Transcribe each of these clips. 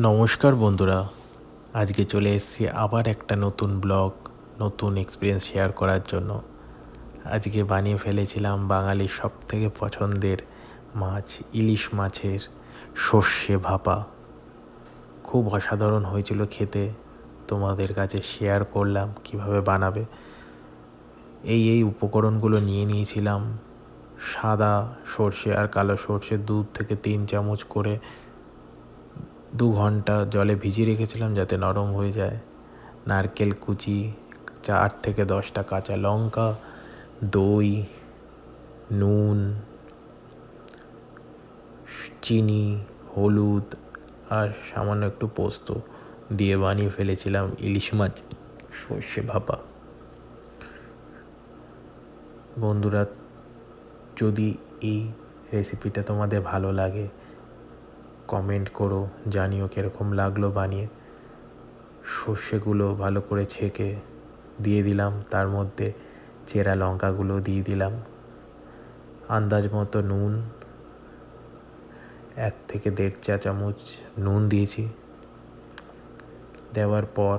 নমস্কার বন্ধুরা, আজকে চলে এসেছি আবার একটা নতুন ব্লগ, নতুন এক্সপিরিয়েন্স শেয়ার করার জন্য। আজকে বানিয়ে ফেলেছিলাম বাঙালির সব থেকে পছন্দের মাছ, ইলিশ মাছের সর্ষে ভাপা। খুব অসাধারণ হয়েছিল খেতে, তোমাদের কাছে শেয়ার করলাম কীভাবে বানাবে। এই এই উপকরণগুলো নিয়ে নিয়েছিলাম, সাদা সর্ষে আর কালো সর্ষে দু থেকে তিন চামচ করে দু ঘণ্টা জলে ভিজিয়ে রেখেছিলাম যাতে নরম হয়ে যায়। নারকেল কুচি, চার থেকে দশটা কাঁচা লঙ্কা, দই, নুন, চিনি, হলুদ আর সামান্য একটু পোস্ত দিয়ে বানিয়ে ফেলেছিলাম ইলিশ মাছ, সর্ষে ভাপা। বন্ধুরা, যদি এই রেসিপিটা তোমাদের ভালো লাগে কমেন্ট করো, জানিও কীরকম লাগল বানিয়ে। সর্ষেগুলো ভালো করে ছেঁকে দিয়ে দিলাম, তার মধ্যে চেরা লঙ্কাগুলো দিয়ে দিলাম। আন্দাজ মতো নুন, এক থেকে দেড় চা চামচ নুন দিয়েছি। দেওয়ার পর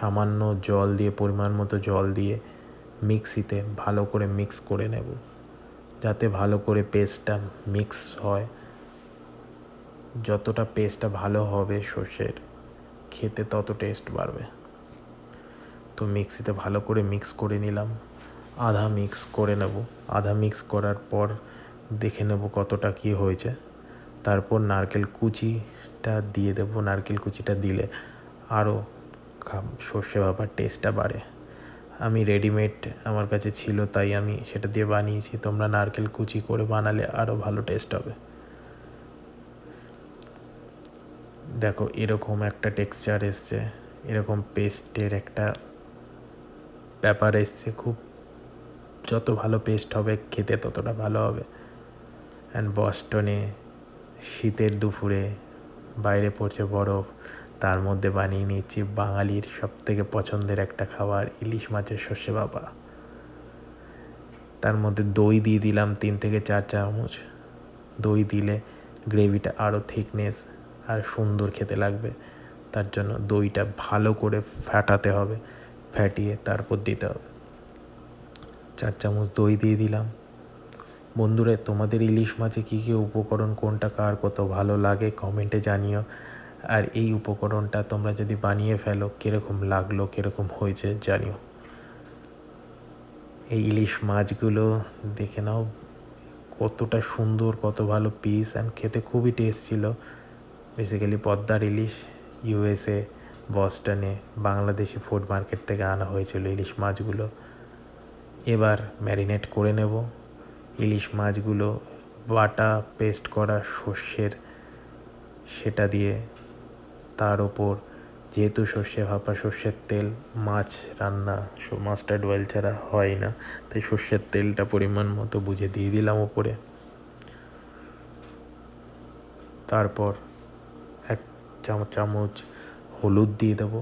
সামান্য জল দিয়ে, পরিমাণ মতো জল দিয়ে মিক্সিতে ভালো করে মিক্স করে নেব। যাতে ভালো করে পেস্টটা মিক্স হয়। যতটা পেস্টটা ভালো হবে সর্ষের, খেতে তত টেস্ট বাড়বে। তো মিক্সিতে ভালো করে মিক্স করে নিলাম, আধা মিক্স করে নেব। আধা মিক্স করার পর দেখে নেব কতটা কি হয়েছে। তারপর নারকেল কুচিটা দিয়ে দেবো, নারকেল কুচিটা দিলে আরও সর্ষে ভাপার টেস্টটা বাড়ে। আমি রেডিমেড আমার কাছে ছিল, তাই আমি সেটা দিয়ে বানিয়েছি। তোমরা নারকেল কুচি করে বানালে আরও ভালো টেস্ট হবে। দেখো, এরকম একটা টেক্সচার এসছে, এরকম পেস্টের একটা ব্যাপার এসছে, খুব যত ভালো পেস্ট হবে, খেতে ততটা ভালো হবে। অ্যান্ড বস্টনে শীতের দুপুরে বাইরে পড়ছে বরফ, তার মধ্যে বানিয়ে নিচ্ছি বাঙালির সব থেকে পছন্দের একটা খাবার, ইলিশ মাছের সর্ষে বাবা। তার মধ্যে দই দিয়ে দিলাম তিন থেকে চার চামচ। দই দিলে গ্রেভিটা আরও থিকনেস আর সুন্দর খেতে লাগবে। তার জন্য দইটা ভালো করে ফাটাতে হবে ফ্যাটিয়ে তারপর দিতে হবে। চার চামচ দই দিয়ে দিলাম। বন্ধুরা, তোমাদের ইলিশ মাছে কী কী উপকরণ, কোনটা কার কত ভালো লাগে কমেন্টে জানিও। আর এই উপকরণটা তোমরা যদি বানিয়ে ফেলো, কীরকম লাগল, কীরকম হয়েছে জানিও। এই ইলিশ মাছগুলো দেখে নাও, কতটা সুন্দর, কত ভালো পিস অ্যান্ড খেতে খুবই টেস্ট ছিল। বেসিক্যালি পদ্মার ইলিশ ইউএসএ বস্টনে বাংলাদেশি ফুড মার্কেট থেকে আনা হয়েছিল ইলিশ মাছগুলো। এবার ম্যারিনেট করে নেব। ইলিশ মাছগুলো বাটা পেস্ট করা সর্ষের সেটা দিয়ে তার ওপর যেহেতু সর্ষে ভাপা, সর্ষের তেল, মাছ রান্না মাস্টার্ড অয়েল ছাড়া হয় না। তাই সর্ষের তেলটা পরিমাণ মতো বুঝে দিয়ে দিলাম ওপরে তারপর চামচ চামচ হলুদ দিয়ে দেবো।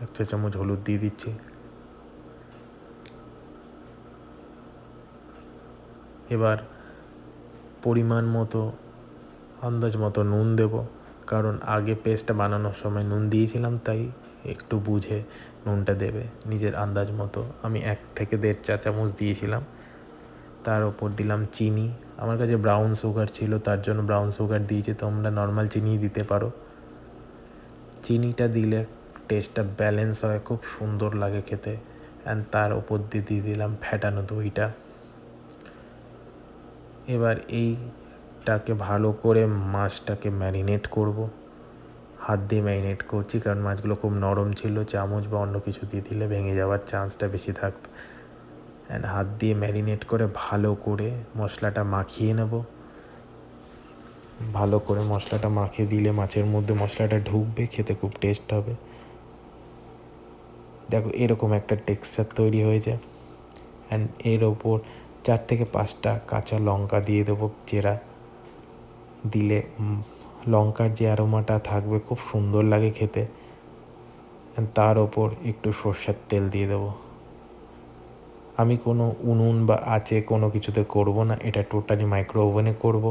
এক চা চামচ হলুদ দিয়ে দিচ্ছি। এবার পরিমাণ মতো, আন্দাজ মতো নুন দেব, কারণ আগে পেস্টটা বানানোর সময় নুন দিয়েছিলাম, তাই একটু বুঝে নুনটা দেবে নিজের আন্দাজ মতো। আমি এক থেকে দেড় চা চামচ দিয়েছিলাম। তার ওপর দিলাম চিনি আমার কাছে ব্রাউন সুগার ছিল, তার জন্য ব্রাউন সুগার দিয়েছি, তোমরা নর্মাল চিনি দিতে পারো। চিনিটা দিলে টেস্টটা ব্যালেন্স হয়, খুব সুন্দর লাগে খেতে। অ্যান্ড তার ওপর দিয়ে দিয়ে দিলাম ফ্যাটানো দইটা। এবার এইটাকে ভালো করে মাছটাকে ম্যারিনেট করব। হাত দিয়ে ম্যারিনেট করছি, কারণ মাছগুলো খুব নরম ছিল, চামচ বা অন্য কিছু দিয়ে দিলে ভেঙে যাওয়ার চান্সটা বেশি থাকতো। অ্যান্ড হাত দিয়ে ম্যারিনেট করে ভালো করে মশলাটা মাখিয়ে নেব। ভালো করে মশলাটা মাখিয়ে দিলে মাছের মধ্যে মশলাটা ঢুকবে, খেতে খুব টেস্ট হবে। দেখো এরকম একটা টেক্সচার তৈরি হয়েছে। অ্যান্ড এর ওপর চার থেকে পাঁচটা কাঁচা লঙ্কা দিয়ে দেবো চেরা। দিলে লঙ্কার যে অ্যারোমাটা থাকবে খুব সুন্দর লাগে খেতে। তার ওপর একটু সর্ষের তেল দিয়ে দেবো। আমি কোনো উনুন বা আঁচে কোনো কিছুতে করব না, এটা টোটালি মাইক্রো ওভেনে করব।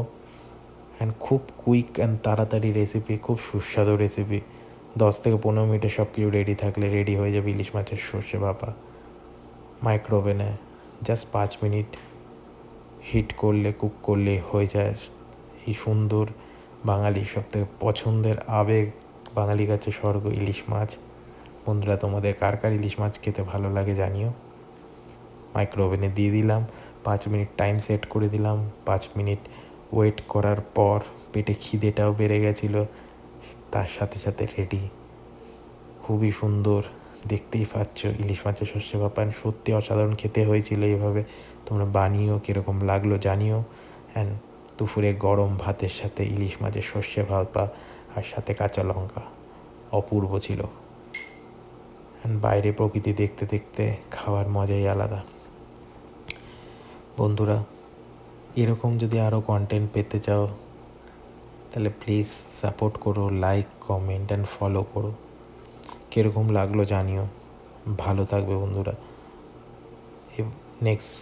অ্যান্ড খুব কুইক অ্যান্ড তাড়াতাড়ি রেসিপি খুব সুস্বাদু রেসিপি দশ থেকে পনেরো মিনিটে সব কিছু রেডি থাকলে রেডি হয়ে যাবে ইলিশ মাছের সর্ষে ভাপা মাইক্রো ওভেনে জাস্ট পাঁচ মিনিট হিট করলে কুক করলে হয়ে যায়। এই সুন্দর বাঙালির সব থেকে পছন্দের আবেগ বাঙালি কাছে স্বর্গ ইলিশ মাছ। বন্ধুরা, তোমাদের কার কার ইলিশ মাছ খেতে ভালো লাগে জানিও। মাইক্রো ওভেনে দিয়ে দিলাম, পাঁচ মিনিট টাইম সেট করে দিলাম, পাঁচ মিনিট ওয়েট করার পর পেটে খিদেটাও বেড়ে গেছিল, তার সাথে সাথে রেডি খুবই সুন্দর, দেখতেই পাচ্ছ, ইলিশ মাছের শস্য ভাপা সত্যি অসাধারণ খেতে হয়েছিল এইভাবে তোমরা বানিও, কীরকম লাগল জানিও। অ্যান্ড দুপুরে গরম ভাতের সাথে ইলিশ মাছের সর্ষে ভাপা আর সাথে কাঁচা লঙ্কা, অপূর্ব ছিল। অ্যান্ড বাইরে প্রকৃতি দেখতে দেখতে খাওয়ার মজাই আলাদা। বন্ধুরা, এরকম যদি আরও কন্টেন্ট পেতে চাও, তাহলে প্লিজ সাপোর্ট করো লাইক কমেন্ট অ্যান্ড ফলো করো। কীরকম লাগল জানিও। ভালো থাকবে বন্ধুরা। নেক্সট